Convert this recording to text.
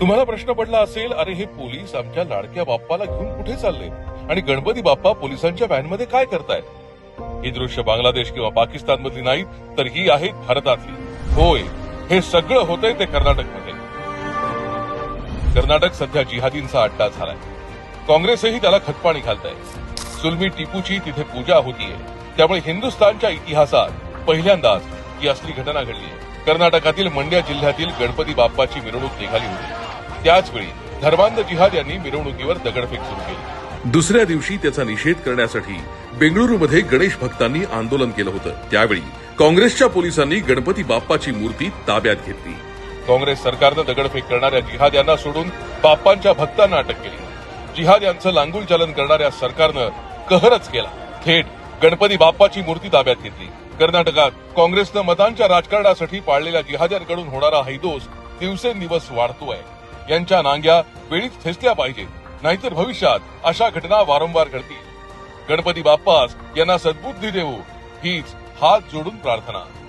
तुम्हाला प्रश्न पडला असेल अरे हे पोलीस आमच्या लाडक्या बाप्पाला घेऊन कुठे चालले? आणि गणपती बाप्पा पोलिसांच्या व्हॅनमध्ये काय करतायत? ही दृश्य बांगलादेश किंवा पाकिस्तान मधली नाहीत तर ही आहेत भारतातली. होय हे सगळं होतंय ते कर्नाटकमध्ये. कर्नाटक सध्या जिहादींचा अड्डा झालाय. काँग्रेसही त्याला खतपाणी घालत आहे सुलमी टिपूची तिथे पूजा होतीये. त्यामुळे हिंदुस्थानच्या इतिहासात पहिल्यांदाच ही असली घटना घडली आहे कर्नाटकातील मंड्या जिल्ह्यातील गणपती बाप्पाची मिरवणूक निघाली होती. त्याचवेळी धर्मांध जिहाद यांनी मिरवणुकीवर दगडफेक सुरू केली. दुसऱ्या दिवशी त्याचा निषेध करण्यासाठी बेंगळुरूमध्ये गणेश भक्तांनी आंदोलन केलं होतं. त्यावेळी काँग्रेसच्या पोलिसांनी गणपती बाप्पाची मूर्ती ताब्यात घेतली. काँग्रेस सरकारनं दगडफेक करणाऱ्या जिहाद यांना सोडून बाप्पांच्या भक्तांना अटक केली. जिहाद यांचं लांगुल चालन करणाऱ्या सरकारनं कहरच केला. थेट गणपती बाप्पाची मूर्ती ताब्यात घेतली. कर्नाटकात काँग्रेसनं मतांच्या राजकारणासाठी पाळलेल्या जिहाद्यांकडून होणारा हैदोस दिवसेंदिवस वाढतोय. यांच्या नांग्या वेळीच ठेचल्या पाहिजेत नाहीतर भविष्यात अशा घटना वारंवार घडतील. गणपती बाप्पास यांना सद्बुद्धी देऊ हीच हात जोडून प्रार्थना.